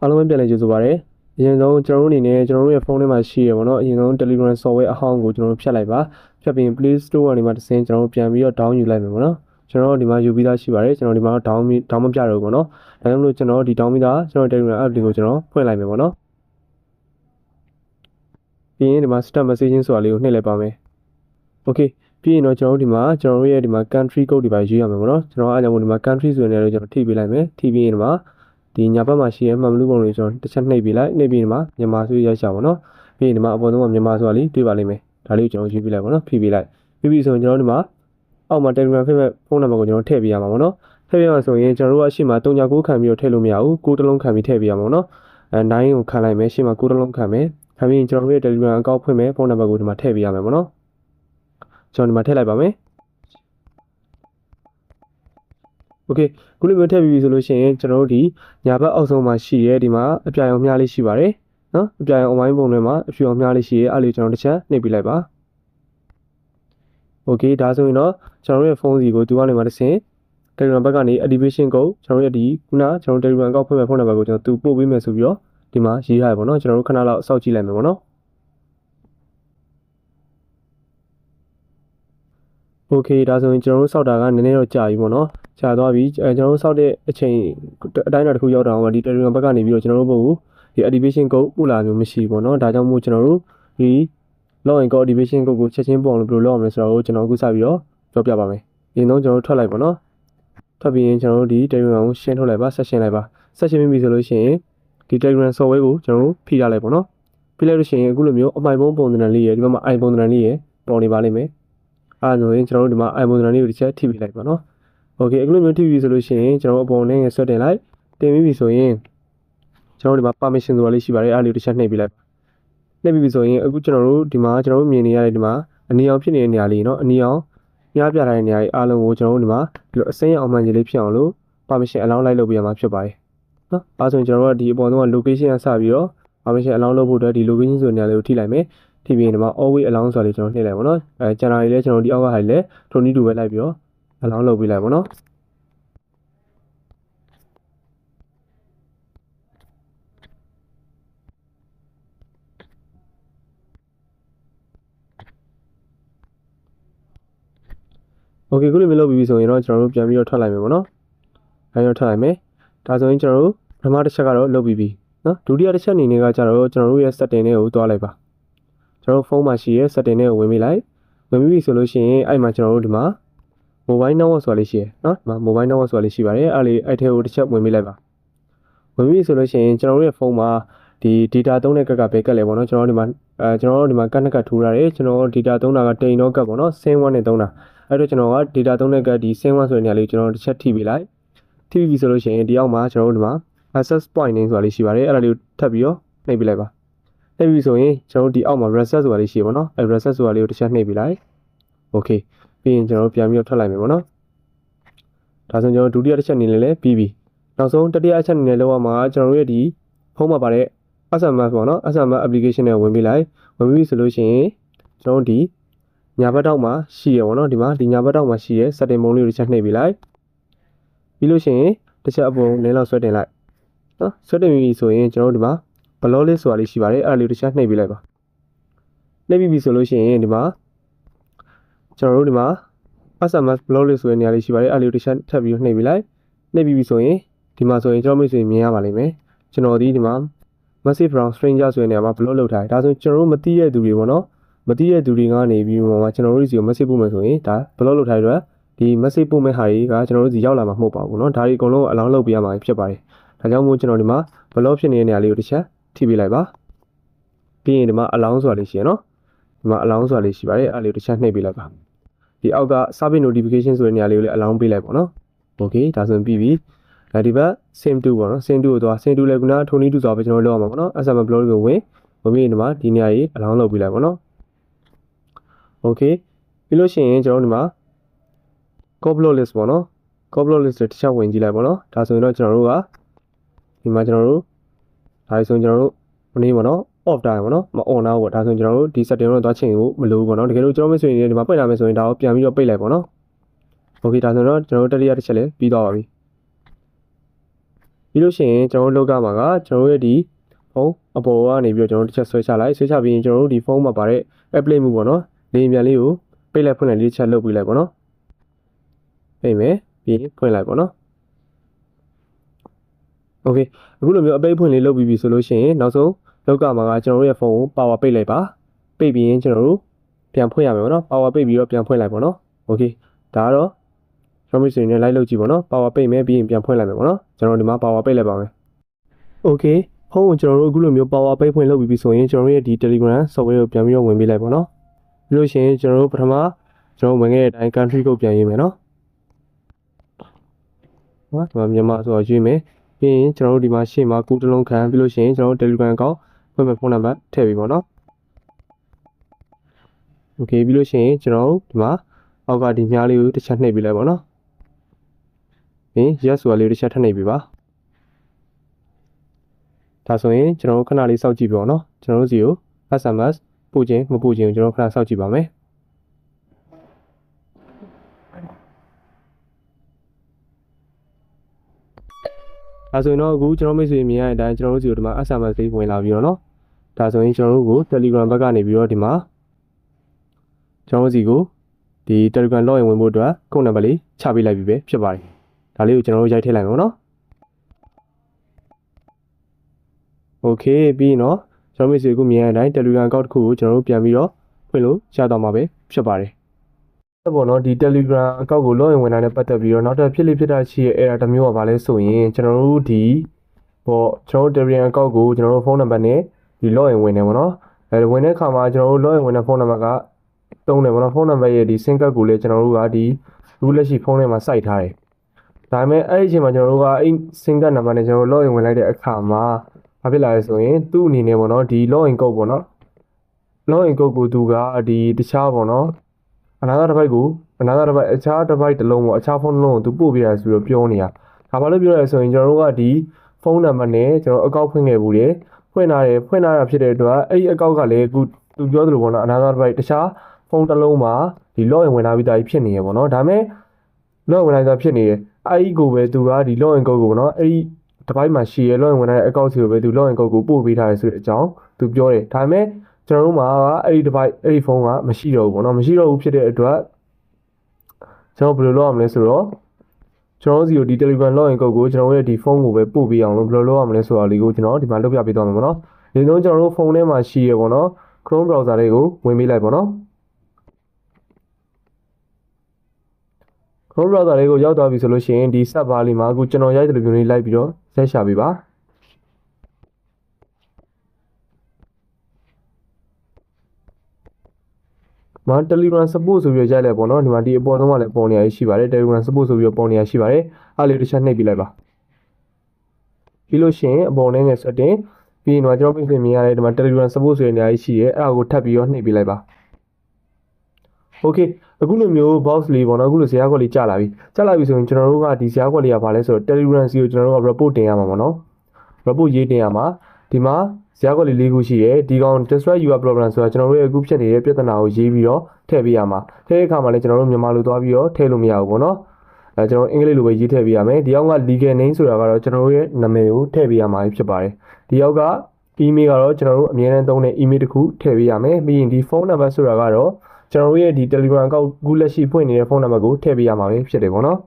အားလုံးပဲပြန်လည်ကြိုဆိုပါရစေအရင်ဆုံးကျွန်တော်တို့အနေနဲ့ကျွန်တော်တို့ရဲ့ဖုန်းထဲမှာရှိရပါတော့အရင်ဆုံး Telegram software အဟောင်းကိုကျွန်တော်တို့ဖြတ်လိုက်ပါဖြတ်ပြီးရင် Play Store ကနေမှတစ်ဆင့်ကျွန်တော်တို့ပြန်ပြီးတော့ down ယူလိုက်မယ်ပေါ့နော်ကျွန်တော်တို့ဒီမှာယူပြီးသားရှိပါတယ်ကျွန်တော်ဒီမှာ down down မပြတော့ဘူးပေါ့နော်ဒါကြောင့်မလို့ကျွန်တော်ဒီ down ပြီးသားကျွန်တော် Telegram app တွေကိုကျွန်တော်ဖွင့်လိုက်မယ်ပေါ့နော်ပြီးရင်ဒီမှာ start messaging ဆိုတာလေးကိုနှိပ်လိုက်ပါမယ် okay ပြီးရင်တော့ကျွန်တော်တို့ဒီမှာကျွန်တော်တို့ရဲ့ဒီမှာ country code တွေပါရေးရမယ်ပေါ့နော်ကျွန်တော်အားကြောင့်မို့ဒီမှာ country ဆိုတဲ့နေရာကိုကျွန်တော်ထိပေးလိုက်မယ်ထိပြီးရင်ဒီမှာ ဒီညာဘက်မှာရှိရဲ့မှန်ဘလူးပုံတွေကျွန်တော်တစ်ချက်နှိပ်ပေးလိုက်နှိပ်ပြီးဒီမှာမြန်မာဆိုရရရှာပါတော့ပြီးရင်ဒီမှာအပေါ်ဆုံးကမြန်မာဆိုတာလေးတွေ့ပါလိမ့်မယ်ဒါလေးကိုကျွန်တော်ရေးပေးလိုက်ပါတော့ဖိပေးလိုက်ပြီးပြီဆိုရင်ကျွန်တော်တို့ဒီမှာအောက်မှာ Telegram ဖိမဲ့ဖုန်းနံပါတ်ကိုကျွန်တော်ထည့်ပေးရမှာပေါ့နော်ထည့်ပေးရမှာဆိုရင်ကျွန်တော်တို့ကအရှိမ39ခံပြီးတော့ထည့်လို့မရဘူး6တလုံးခံပြီးထည့်ပေးရမှာပေါ့နော်အဲ9ကိုခံလိုက်မယ်ရှိမ6တလုံးခံမယ်ခံပြီးရင်ကျွန်တော်တို့ရဲ့ Telegram အကောင့်ဖွင့်မယ်ဖုန်းနံပါတ်ကိုဒီမှာထည့်ပေးရမယ်ပေါ့နော်ကျွန်တော်ဒီမှာထည့်လိုက်ပါမယ် โอเคခုလိုမျိုးထည့်ပြီးပြီဆိုလို့ရှိရင်ကျွန်တော်တို့ဒီညာဘက်အောက်ဆုံးမှာရှိရဲဒီမှာအပြာရောင်မြားလေးရှိပါတယ်နော်အပြာရောင်အဝိုင်းပုံတွေမှာအဖြူအောင်မြားလေးရှိရဲအဲ့လေးကျွန်တော်တစ်ချက်နှိပ်ပေးလိုက်ပါโอเคဒါဆိုရင်တော့ကျွန်တော်တို့ရဲ့ဖုန်းစီကိုသူကနေမှတစ်ဆင့် Telegram ဘက်ကနေ activation code ကျွန်တော်တို့ရဲ့ဒီခုနကျွန်တော် Telegram အကောင့်ဖွင့်မဲ့ဖုန်းနံပါတ်ကိုကျွန်တော်သူပို့ပေးမယ်ဆိုပြီးတော့ဒီမှာရေးထားရပါတော့ကျွန်တော်တို့ခဏလောက်စောင့်ကြည့်လိုက်မယ်ပေါ့နော်โอเคဒါဆိုရင်ကျွန်တော်တို့စောက်တာကနည်းနည်းတော့ကြာပြီပေါ့နော် ကြာသွားပြီအဲကျွန်တော်တို့စောက်တဲ့အချိန်အတိုင်းအတာတစ်ခုရောက်တော့ဒီ Telegram ဘက်ကနေပြီးတော့ကျွန်တော်တို့ဘက်ကိုဒီ activation code ပို့လာမျိုးမရှိဘူးပေါ့နော်ဒါကြောင့်မို့ကျွန်တော်တို့ဒီ login code activation code ကိုချက်ချင်းပို့အောင်လို့ဘယ်လိုလုပ်အောင်လဲဆိုတော့ကျွန်တော်အခုစပြီးတော့ပြောပြပါမယ်။ဒီတော့ကျွန်တော်တို့ထွက်လိုက်ပါနော်။ထွက်ပြီးရင်ကျွန်တော်တို့ဒီ Telegram ကိုရှင်းထုတ်လိုက်ပါဆက်ရှင်းလိုက်ပါဆက်ရှင်းပြီးပြီဆိုလို့ရှိရင်ဒီ Telegram software ကိုကျွန်တော်တို့ဖိထားလိုက်ပါနော်။ဖိလိုက်လို့ရှိရင်အခုလိုမျိုးအမိုင်ပုံးပုံသဏ္ဍာန်လေးရယ်ဒီဘက်မှာ iPhone သဏ္ဍာန်လေးရယ်ပေါ်နေပါလိမ့်မယ်။အဲဒါဆိုရင်ကျွန်တော်တို့ဒီမှာ iPhone သဏ္ဍာန်လေးကိုတစ်ချက်ထိပြီးလိုက်ပါနော်။ Okay အခုလိုမျိုးထိပြီးဆိုလို့ရှိရင်ကျွန်တော်တို့အပေါ်နဲ့ဆွဲတင်လိုက်တင်ပြီးပြီဆိုရင်ကျွန်တော်တို့ဒီမှာ permission ဆိုတာလေးရှိပါတယ်အဲ့ဒါလေးကိုတစ်ချက်နှိပ်ပြီးလိုက်နှိပ်ပြီးပြီဆိုရင်အခုကျွန်တော်တို့ဒီမှာကျွန်တော်တို့မြင်နေရတဲ့ဒီမှာအနီအောင်ဖြစ်နေတဲ့နေရာလေးเนาะအနီအောင်မြားပြထားတဲ့နေရာကြီးအားလုံးကိုကျွန်တော်တို့ဒီမှာဒီလိုအစိမ်းအောင်မှန်ကြီးလေးဖြစ်အောင်လို့ permission allow လိုက်လုပ်ပေးရမှာဖြစ်ပါတယ်เนาะအဲဆိုရင်ကျွန်တော်တို့ကဒီအပေါ်ဆုံးက location ကစပြီးတော့ permission allow လုပ်ဖို့အတွက်ဒီ location ဆိုတဲ့နေရာလေးကိုထိလိုက်မယ်ထိပြီးရင်ဒီမှာ always allow ဆိုတာလေးကျွန်တော်နှိပ်လိုက်ပါတော့အဲ channel လေးလည်းကျွန်တော်ဒီအောက်ကဟာလေးလည်းထိုနည်းတူပဲလိုက်ပြီးတော့ allow လုပ်ပေးလိုက်ပါတော့ โอเคခုလိုမျိုးလုပ်ပြီးပြီဆိုရင်တော့ကျွန်တော်တို့ပြန်ပြီးတော့ထွက်လိုက်မယ်ပေါ့နော်။အဲတော့ထွက်လိုက်မယ်။ဒါဆိုရင်ကျွန်တော်တို့ပထမတစ်ချက်ကတော့လုပ်ပြီးပြီနော်။ဒုတိယတစ်ချက်အနေနဲ့ကကျတော့ကျွန်တော်တို့ရဲ့ setting တွေကိုတွားလိုက်ပါ။ကျွန်တော်တို့ဖုန်းမှာရှိရဲ့ setting တွေကိုဝင်ပြီးလိုက်။ဝင်ပြီးပြီဆိုလို့ရှိရင်အဲ့မှာကျွန်တော်တို့ဒီမှာ mobile network ဆိုတာလေးရှိရယ်နော်။ဒီမှာ mobile network ဆိုတာလေးရှိပါတယ်။အဲ့လေးအဲ့ထဲကိုတစ်ချက်ဝင်ပြီးလိုက်ပါ။ဝင်ပြီးဆိုလို့ရှိရင်ကျွန်တော်တို့ရဲ့ဖုန်းမှာဒီ data သုံးတဲ့ကက်ကပဲကက်လဲပေါ့နော်ကျွန်တော်တို့ဒီမှာအဲကျွန်တော်တို့ဒီမှာကတ်နက်ကတ်ထိုးရတယ်ကျွန်တော်တို့ data သုံးတာကတိန်တော့ကတ်ပေါ့နော် sin 1နဲ့သုံးတာအဲ့တော့ကျွန်တော်က data သုံးတဲ့ကဒီ sin 1ဆိုတဲ့နေရာလေးကျွန်တော်တစ်ချက်ထိပေးလိုက်ထိပြီးပြီဆိုလို့ရှိရင်ဒီအောက်မှာကျွန်တော်တို့ဒီမှာ access point name ဆိုတာလေးရှိပါတယ်အဲ့ဒါလေးကိုထပ်ပြီးတော့နှိပ်ပေးလိုက်ပါနှိပ်ပြီးဆိုရင်ကျွန်တော်တို့ဒီအောက်မှာ reset ဆိုတာလေးရှိပါတော့အဲ့ reset ဆိုတာလေးကိုတစ်ချက်နှိပ်ပေးလိုက် okay ပြီးရင်ကျွန်တော်တို့ပြန်ပြီးတော့ထွက်လိုက်မယ်ပေါ့နော်ဒါဆိုကျွန်တော်ဒုတိယတစ်ချက်အနေနဲ့လည်းပြီးပြီနောက်ဆုံးတတိယအချက်အနေနဲ့လောက်ရမှာကျွန်တော်တို့ရဲ့ဒီဖုန်းမှာပါတဲ့ SMS ပေါ့နော် SMS application နဲ့ဝင်ပြီးလိုက်ဝင်ပြီးဆိုလို့ရှိရင်ကျွန်တော်တို့ဒီညာဘက်တောက်မှာရှိရပေါ့နော်ဒီမှာဒီညာဘက်တောက်မှာရှိရ setting ပုံလေးကိုတစ်ချက်နှိပ်ပြီးလိုက်ပြီးလို့ရှိရင်တစ်ချက်အပုံနည်းလောက်ဆွဲတင်လိုက်နော်ဆွဲတင်ပြီဆိုရင်ကျွန်တော်တို့ဒီမှာ block list ဆိုတာလေးရှိပါတယ်အဲ့ဒါလေးကိုတစ်ချက်နှိပ်ပြီးလိုက်ပါနှိပ်ပြီးပြီဆိုလို့ရှိရင်ဒီမှာ ကျွန်တော်တို့ဒီမှာ SMS block list ဆိုတဲ့နေရာလေးရှိပါတယ်အဲ့ဒါလေးကိုတစ်ချက်ထပ်ပြီးနှိပ်ပြီးလိုက်နှိပ်ပြီးပြီဆိုရင်ဒီမှာဆိုရင်ကျွန်တော်မိတ်ဆွေမြင်ရပါလိမ့်မယ်ကျွန်တော်ဒီဒီမှာ massive brown stranger ဆိုတဲ့နေရာမှာ block လုပ်ထားတယ်ဒါဆိုကျွန်တော်တို့မသိတဲ့သူတွေပေါ့နော်မသိတဲ့သူတွေကနေပြီးမှကျွန်တော်တို့စီကို message ပို့မယ်ဆိုရင်ဒါ block လုပ်ထားတဲ့အတွက်ဒီ message ပို့မဲ့ဟာတွေကကျွန်တော်တို့စီရောက်လာမှာမဟုတ်ပါဘူးเนาะဒါတွေအကုန်လုံးအလောင်းလုပ်ပေးရမှာဖြစ်ပါတယ်ဒါကြောင့်မို့ကျွန်တော်ဒီမှာ block ဖြစ်နေတဲ့နေရာလေးကိုတစ်ချက်ထိပေးလိုက်ပါပြီးရင်ဒီမှာအလောင်းဆိုတာလေးရှိရနော်ဒီမှာအလောင်းဆိုတာလေးရှိပါတယ်အဲ့လေးကိုတစ်ချက်နှိပ်ပေးလိုက်ပါ ဒီအောက်က service notification ဆိုတဲ့နေရာလေးကိုလည်းအလောင်းပေးလိုက်ပါတော့ okay ဒါဆိုရင်ပြီးပြီအဲဒီဘက် sim 2ပေါ့နော် sim 2ကိုသွား sim 2လည်းခုနထိုနည်းတူစွာပဲကျွန်တော်တို့လုပ်အောင်ပါပေါ့နော် SMS block ကိုဝင်ဝင်ပြီးဒီမှာဒီနေရာကြီးအလောင်းလုပ်ပြီးလိုက်ပေါ့နော် okay ပြီးလို့ရှိရင်ကျွန်တော်တို့ဒီမှာ code block list ပေါ့နော် code block list တစ်ချက်ဝင်ကြည့်လိုက်ပေါ့နော်ဒါဆိုရင်တော့ကျွန်တော်တို့ကဒီမှာကျွန်တော်တို့ဒါဆိုရင်ကျွန်တော်တို့မနေ့ပေါ့နော် off time ပေါ့နော်မ on တော့ပေါ့ဒါဆိုရင်ကျွန်တော်တို့ဒီ setting ကိုသွားချိန်ဖို့မလိုဘူးပေါ့နော်တကယ်လို့ကျွန်တော်မဆိုရင်ဒီမှာပိတ်လာမယ်ဆိုရင်ဒါကိုပြန်ပြီးတော့ပိတ်လိုက်ပေါ့နော် okay ဒါဆိုတော့ကျွန်တော်တို့တတိယတစ်ချက်လည်းပြီးသွားပါပြီ ပြီးလို့ရှိရင်ကျွန်တော်တို့လောက်ကမှာကကျွန်တော်တို့ရဲ့ဒီဖုန်းအပေါ်ကနေပြီးတော့ကျွန်တော်တို့တစ်ချက်ဆွဲချလိုက်ဆွဲချပြီးရင်ကျွန်တော်တို့ဒီဖုန်းမှာပါတဲ့ airplane မှုပေါ့နော်လေယာဉ်ပြန်လေးကိုပိတ်လိုက်ဖွင့်လိုက်လေးတစ်ချက်လုပ်ပြီးလိုက်ပေါ့နော်ပိတ်မယ်ပြီးရင်ဖွင့်လိုက်ပေါ့နော်โอเคအခုလိုမျိုးအပိတ်ဖွင့်လေးလုပ်ပြီးပြီဆိုလို့ရှိရင်နောက်ဆုံး လောက်ကမှာကကျွန်တော်တို့ရဲ့ဖုန်းကို power ပိတ်လိုက်ပါပိတ်ပြီးရင်ကျွန်တော်တို့ပြန်ဖွင့်ရမယ်ပေါ့နော် power ပိတ်ပြီးတော့ပြန်ဖွင့်လိုက်ပေါ့နော် okay ဒါကတော့ကျွန်တော်မိတ်ဆွေနဲ့ live လုပ်ကြည့်ပေါ့နော် power ပိတ်မယ်ပြီးရင်ပြန်ဖွင့်လိုက်မယ်ပေါ့နော်ကျွန်တော်ဒီမှာ power ပိတ်လိုက်ပါမယ် okay ဖုန်းကိုကျွန်တော်တို့အခုလိုမျိုး power ပိတ်ဖွင့်လုပ်ပြီးပြီဆိုရင်ကျွန်တော်ရဲ့ဒီ Telegram software ကိုပြန်ပြီးတော့ဝင်ပေးလိုက်ပေါ့နော်ပြီးလို့ရှိရင်ကျွန်တော်တို့ပထမကျွန်တော်ဝင်ခဲ့တဲ့အတိုင်း country ကိုပြန်ရေးမယ်နော်ဟုတ်ကဲ့မြန်မာဆိုတော့ရွေးမယ်ပြီးရင်ကျွန်တော်တို့ဒီမှာရှေ့မှာကုတလုံးခံပြီးလို့ရှိရင်ကျွန်တော်တို့ Telegram ကောက် ဖွင့်မဲ့ဖုန်းနံပါတ်ထည့်ပြီးပေါ့နော်โอเคပြီးလို့ရှိရင်ကျွန်တော်တို့ဒီမှာအောက်ကဒီမြားလေးကိုတစ်ချက်နှိပ်ပြီးလိုက်ပေါ့နော်ပြီး yes ဆိုတာလေးကိုတစ်ချက်ထပ်နှိပ်ပြီးပါဒါဆိုရင်ကျွန်တော်တို့ခဏလေးစောင့်ကြည့်ပါဦးနော်ကျွန်တော်တို့စီကို SMS ပို့ခြင်းမပို့ခြင်းကိုကျွန်တော်ခဏစောင့်ကြည့်ပါမယ် ဒါဆိုရင်တော့အခုကျွန်တော်မိတ်ဆွေမြင်ရတဲ့အတိုင်းကျွန်တော်တို့စီကိုဒီမှာ SMS လေးဝင်လာပြီးတော့เนาะဒါဆိုရင်ကျွန်တော်တို့ကို Telegram ဘက်ကနေပြီးတော့ဒီမှာကျွန်တော်တို့စီကိုဒီ Telegram login ဝင်ဖို့အတွက်ကုန်းနံပါတ်လေးချပေးလိုက်ပြီပဲဖြစ်ပါတယ်ဒါလေးကိုကျွန်တော်တို့ရိုက်ထည့်လိုက်မယ်เนาะโอเคပြီးရင်တော့ကျွန်တော်မိတ်ဆွေကမြင်ရတဲ့အတိုင်း Telegram account တစ်ခုကိုကျွန်တော်တို့ပြန်ပြီးတော့ဖွင့်လို့ရတော့မှာပဲဖြစ်ပါတယ် အဲ့ပေါ်တော့ဒီ Telegram account ကို login ဝင်တာနဲ့ပတ်သက်ပြီးတော့နောက်ထပ်ဖြစ်လိဖြစ်တာရှိရဲ့ error တစ်မျိုးကဘာလဲဆိုရင်ကျွန်တော်တို့ဒီပေါ့ကျွန်တော်တို့ Telegram account ကိုကျွန်တော်တို့ဖုန်းနံပါတ်နဲ့ဒီ login ဝင်နေပေါ့နော်အဲဝင်တဲ့အခါမှာကျွန်တော်တို့ login ဝင်တဲ့ဖုန်းနံပါတ်ကတုံးတယ်ပေါ့နော်ဖုန်းနံပါတ်ရဲ့ဒီ SIM card ကိုလည်းကျွန်တော်တို့ကဒီအခုလက်ရှိဖုန်းထဲမှာစိုက်ထားတယ်ဒါပေမဲ့အဲ့ဒီအချိန်မှာကျွန်တော်တို့ကအဲ့ SIM card နံပါတ်နဲ့ကျွန်တော်တို့ login ဝင်လိုက်တဲ့အခါမှာဘာဖြစ်လာလဲဆိုရင်သူ့အနေနဲ့ပေါ့နော်ဒီ login code ပေါ့နော် login code ကိုသူကဒီတခြားပေါ့နော် အနာဂတ်တစ်ပိုက်ကိုအနာဂတ်တစ်ပိုက်အခြားတစ်ပိုက်တစ်လုံးပေါ့အခြားဖုန်းတစ်လုံးကိုသူပို့ပြရဆိုပြီးပြောနေတာဒါဘာလို့ပြောရလဲဆိုရင်ကျွန်တော်တို့ကဒီဖုန်းနံပါတ်နဲ့ကျွန်တော်အကောင့်ဖွင့်ခဲ့ဘူးလေဖွင့်လာတယ်ဖွင့်လာတာဖြစ်တဲ့အတွက်အဲ့ဒီအကောင့်ကလည်းအခုသူပြောသလိုပေါ့နော်အနာဂတ်တစ်ပိုက်တခြားဖုန်းတစ်လုံးမှာဒီ login ဝင်လာပြီးသားကြီးဖြစ်နေရပေါ့နော်ဒါပေမဲ့ login ဝင်လာတာဖြစ်နေတယ်အဲ့ဒီကိုပဲသူကဒီ login code ကိုပေါ့နော်အဲ့ဒီတစ်ပိုင်းမှာရှိရ login ဝင်လာတဲ့အကောင့်စီကိုပဲသူ login code ကိုပို့ပေးထားတယ်ဆိုတဲ့အကြောင်းသူပြောတယ်ဒါပေမဲ့ ကျွန်တော်တို့မှာအဲ့ဒီ device အဲ့ဒီဖုန်းကမရှိတော့ဘူးပေါ့နော်မရှိတော့ဘူးဖြစ်တဲ့အတွက်ကျွန်တော်ဘယ်လိုလုပ်ရမလဲဆိုတော့ကျွန်တော်စီကိုဒီ Telegram login code ကိုကျွန်တော်ရဲ့ဒီဖုန်းကိုပဲပို့ပေးအောင်လို့ဘယ်လိုလုပ်ရမလဲဆိုတာလေးကိုကျွန်တော်ဒီမှာလုပ်ပြပေးသွားမယ်ပေါ့နော်ဒီလိုကျွန်တော်တို့ဖုန်းထဲမှာရှိရပေါ့နော် Chrome browser လေးကိုဝင်ပေးလိုက်ပေါ့နော် Chrome browser လေးကိုရောက်သွားပြီဆိုလို့ရှိရင်ဒီ sub bar လေးမှာအခုကျွန်တော်ရိုက်တဲ့လိုမျိုးလေးလိုက်ပြီးတော့ဆက်ရှာပေးပါ မ Telegram support ဆိုပြီးရိုက်လိုက်ပေါ့နော်ဒီမှာဒီအပေါ်ဆုံးကလည်းပေါ်နေရရှိပါတယ် Telegram support ဆိုပြီးတော့ပေါ်နေရရှိပါတယ်အားလေးတစ်ချက်နှိပ်ပြလိုက်ပါပြီးလို့ရှိရင်အပေါ်နဲ့ငယ် setting ပြီးရင်တော့ကျွန်တော်ပြင်ဆင်မြင်ရတယ်ဒီမှာ Telegram support ဆိုတဲ့နေရာရှိရဲအဲ့ဒါကိုထပ်ပြီးတော့နှိပ်ပြလိုက်ပါ Okay အခုလိုမျိုး box လေးပေါ့နော်အခုလိုဇာတ်ခွက်လေးကြာလာပြီကြာလာပြီဆိုရင်ကျွန်တော်တို့ကဒီဇာတ်ခွက်လေးကဘာလဲဆိုတော့ Telegram စီကိုကျွန်တော်တို့က report တင်ရမှာပေါ့နော် report ရေးတင်ရမှာ ဒီမှာဇာတ်ခွက်လေး၄ခုရှိရဲဒီကောင် destroy your problem ဆိုတာကျွန်တော်တို့ရဲ့အခုဖြစ်နေတဲ့ပြဿနာကိုရေးပြီးတော့ထည့်ပေးရမှာထည့်တဲ့အခါမှာလည်းကျွန်တော်တို့မြန်မာလိုသွားပြီးတော့ထည့်လို့မရဘူးပေါ့နော်အဲကျွန်တော်အင်္ဂလိပ်လိုပဲရေးထည့်ပေးရမယ်ဒီအောက်က legal name ဆိုတာကတော့ကျွန်တော်တို့ရဲ့နာမည်ကိုထည့်ပေးရမှာဖြစ်ပါတယ်ဒီအောက်က email ကတော့ကျွန်တော်တို့အမြဲတမ်းသုံးတဲ့ email တစ်ခုထည့်ပေးရမယ်ပြီးရင်ဒီ phone number ဆိုတာကတော့ကျွန်တော်တို့ရဲ့ဒီ Telegram account ခုလက်ရှိဖွင့်နေတဲ့ဖုန်းနံပါတ်ကိုထည့်ပေးရမှာပဲဖြစ်တယ်ပေါ့နော်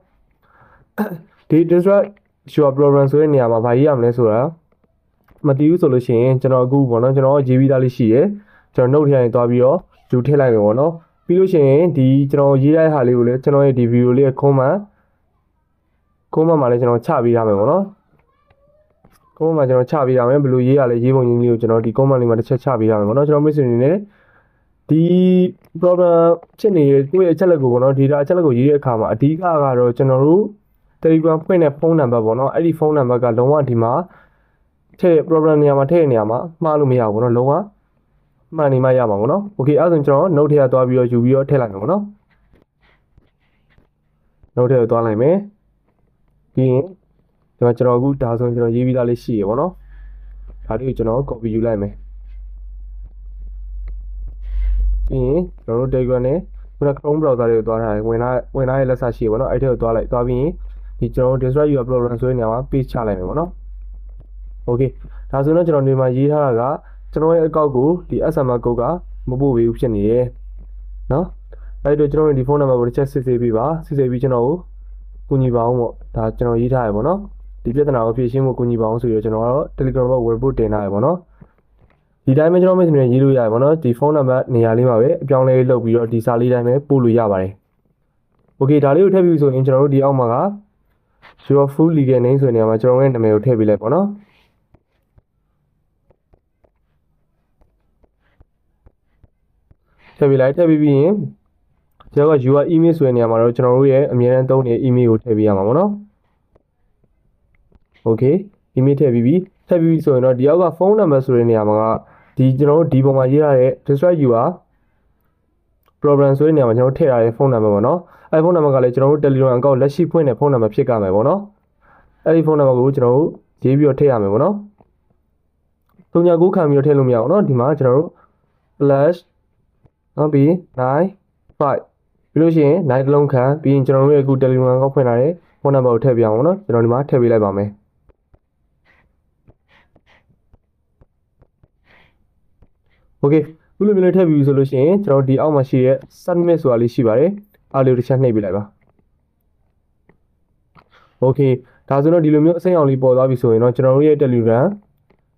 ဒီ disrupt your problem ဆိုတဲ့နေရာမှာဘာရေးရမလဲဆိုတာ မသိဘူးဆိုလို့ရှိရင်ကျွန်တော်အခုပေါ့နော်ကျွန်တော်ရေးပြီးသားလေးရှိရယ်ကျွန်တော် note ထဲရင်သွားပြီးတော့ယူထည့်လိုက်မယ်ပေါ့နော်ပြီးလို့ရှိရင်ဒီကျွန်တော်ရေးတဲ့ဟာလေးကိုလည်းကျွန်တော်ရဲ့ဒီ video လေးရဲ့ comment comment မှာလည်းကျွန်တော်ချပေးရမယ်ပေါ့နော် comment မှာကျွန်တော်ချပေးရမယ်ဘယ်လိုရေးရလဲရေးပုံရင်းလေးကိုကျွန်တော်ဒီ comment လေးမှာတစ်ချက်ချပေးရမယ်ပေါ့နော်ကျွန်တော်မိတ်ဆွေအနေနဲ့ဒီ problem ဖြစ်နေတဲ့ကိုယ့်ရဲ့အချက်လက်ကိုပေါ့နော် data အချက်လက်ကိုရေးတဲ့အခါမှာအဓိကကတော့ကျွန်တော်တို့ Telegram ဖွင့်တဲ့ဖုန်းနံပါတ်ပေါ့နော်အဲ့ဒီဖုန်းနံပါတ်ကလုံးဝဒီမှာ ထည့် problem နေရာမှာထည့်နေရာမှာမှားလို့မရဘူးပေါ့နော်လုံးဝမှန်နေမှရမှာပေါ့နော် okay အဲ့ဒါဆိုကျွန်တော် note ထဲကသွားပြီးတော့ယူပြီးတော့ထည့်လိုက်မယ်ပေါ့နော် note ထဲကိုသွားလိုက်မယ်ပြီးရင်ဒီမှာကျွန်တော်အခုဒါဆိုရင်ကျွန်တော်ရေးပြီးသားလေးရှိရပေါ့နော်ဒါလေးကိုကျွန်တော် copy ယူလိုက်မယ်ပြီးရင်ကျွန်တော်တို့ Telegram နဲ့ခုန Chrome browser တွေကိုသွားထားတယ်ဝင်လာဝင်လာရဲ့လက်စရှိရပေါ့နော်အဲ့ထဲကိုသွားလိုက်သွားပြီးရင်ဒီကျွန်တော်တို့ destroy your program ဆိုတဲ့နေရာမှာ page ချလိုက်မယ်ပေါ့နော် โอเคဒါဆိုတော့ကျွန်တော်ဒီမှာရေးထားတာကကျွန်တော်ရဲ့အကောက်ကိုဒီ SMS code ကမပို့ပေးဘူးဖြစ်နေတယ်နော်အဲ့တော့ကျွန်တော်တို့ဒီဖုန်းနံပါတ်ကိုတစ်ချက်စစ်ဆေးပေးပါစစ်ဆေးပြီးကျွန်တော်ကိုကူညီပါအောင်ပေါ့ဒါကျွန်တော်ရေးထားရပေါ့နော်ဒီပြဿနာကိုဖြေရှင်းဖို့ကူညီပါအောင်ဆိုပြီးတော့ကျွန်တော်ကတော့ Telegram ဘက် web report တင်ထားရပေါ့နော်ဒီတိုင်းပဲကျွန်တော် message နဲ့ရေးလို့ရတယ်ပေါ့နော်ဒီဖုန်းနံပါတ်နေရာလေးမှာပဲအပြောင်းလဲလုပ်ပြီးတော့ဒီစာလေးတိုင်းပဲပို့လို့ရပါတယ်โอเคဒါလေးကိုထည့်ပြီးဆိုရင်ကျွန်တော်တို့ဒီအောက်မှာက your full legal name ဆိုတဲ့နေရာမှာကျွန်တော်ရဲ့နာမည်ကိုထည့်ပေးလိုက်ပေါ့နော် ထည့်ပေးလိုက်ထည့်ပေးပြီးရင်ကျွန်တော်က your email ဆိုတဲ့နေရာမှာတော့ကျွန်တော်တို့ရဲ့အမြဲတမ်းသုံးနေတဲ့ email ကိုထည့်ပေးရမှာပေါ့နော် okay email ထည့်ပြီးပြီထည့်ပြီးပြီဆိုရင်တော့ဒီအောက်က phone number ဆိုတဲ့နေရာမှာကဒီကျွန်တော်တို့ဒီပုံမှာရေးထားတဲ့ describe you are program ဆိုတဲ့နေရာမှာကျွန်တော်တို့ထည့်ထားတဲ့ဖုန်းနံပါတ်ပေါ့နော်အဲဒီဖုန်းနံပါတ်ကလည်းကျွန်တော်တို့ Telegram account လက်ရှိဖွင့်တဲ့ဖုန်းနံပါတ်ဖြစ်ကြမယ်ပေါ့နော်အဲဒီဖုန်းနံပါတ်ကိုကျွန်တော်တို့ရေးပြီးတော့ထည့်ရမယ်ပေါ့နော်သုံးညာကိုခံပြီးတော့ထည့်လို့မရအောင်နော်ဒီမှာကျွန်တော်တို့ plus နောက်ပြီး9 5ပြီးလို့ရှိရင်9တလုံးခံပြီးရင်ကျွန်တော်တို့ရဲ့အခု Telegram account ဖွင့်ထားတဲ့ဖုန်းနံပါတ်ကိုထည့်ပြအောင်ပေါ့နော်ကျွန်တော်ဒီမှာထည့်ပေးလိုက်ပါမယ် โอเคခုလိုမျိုးလေးထည့်ပြီးဆိုလို့ရှိရင်ကျွန်တော်ဒီအောက်မှာရှိတဲ့ submit ဆိုတာလေးရှိပါတယ်အားလေးတစ်ချက်နှိပ်ပြလိုက်ပါโอเคဒါဆိုတော့ဒီလိုမျိုးအစိမ်းအောင်လေးပေါ်သွားပြီဆိုရင်တော့ကျွန်တော်တို့ရဲ့ Telegram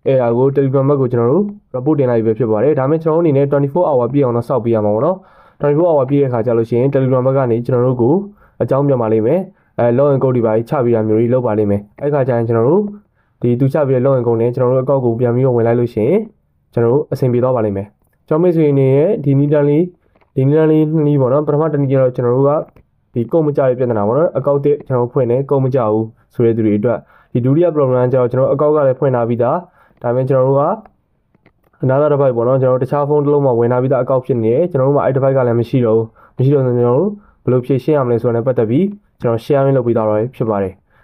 အဲ့ဒါကို Telegram ဘက်ကိုကျွန်တော်တို့ report တင်လိုက်ပြီပဲဖြစ်ပါတယ်ဒါပေမဲ့ကျွန်တော်တို့အနေနဲ့24 hour ပြည့်အောင်တော့စောင့်ပေးရမှာပေါ့နော်24 hour ပြည့်တဲ့ခါကျလို့ရှိရင် Telegram ဘက်ကနေကျွန်တော်တို့ကိုအကြောင်းပြန်ပါလိမ့်မယ်အဲ login code တွေပါချပြီးတာမျိုးတွေလုပ်ပါလိမ့်မယ်အဲ့ခါကျရင်ကျွန်တော်တို့ဒီသူချပြီးတဲ့ login code နဲ့ကျွန်တော်တို့အကောက်ကိုပြန်ပြီးတော့ဝင်လိုက်လို့ရှိရင်ကျွန်တော်တို့အဆင်ပြေသွားပါလိမ့်မယ်ကျွန်တော်မိတ်ဆွေအနေနဲ့ဒီနီတန်လေးဒီနီတန်လေးနှီးပေါ့နော်ပထမတစ်နည်းကျတော့ကျွန်တော်တို့ကဒီကုန်မကြရဲ့ပြဿနာပေါ့နော်အကောက်တစ်ကျွန်တော်ဖွင့်နေကုန်မကြဘူးဆိုတဲ့သူတွေအတွက်ဒီဒုတိယ problem ကကျတော့ကျွန်တော်အကောက်ကလည်းဖွင့်ထားပြီးသား ဒါပေမဲ့ကျွန်တော်တို့ကအနားတစ်ပိုက်ပေါ့နော်ကျွန်တော်တို့တခြားဖုန်းတစ်လုံးမှာဝင်ထားပြီးသားအကောက်ဖြစ်နေတယ်ကျွန်တော်တို့မှာအဲ့တစ်ပိုက်ကလည်းမရှိတော့ဘူးမရှိတော့ကျွန်တော်တို့ဘယ်လိုဖြည့်ရှင်းရမလဲဆိုတော့လည်းပတ်သက်ပြီးကျွန်တော် sharing လုပ်ပြီးသားတော့ဖြစ်ပါတယ်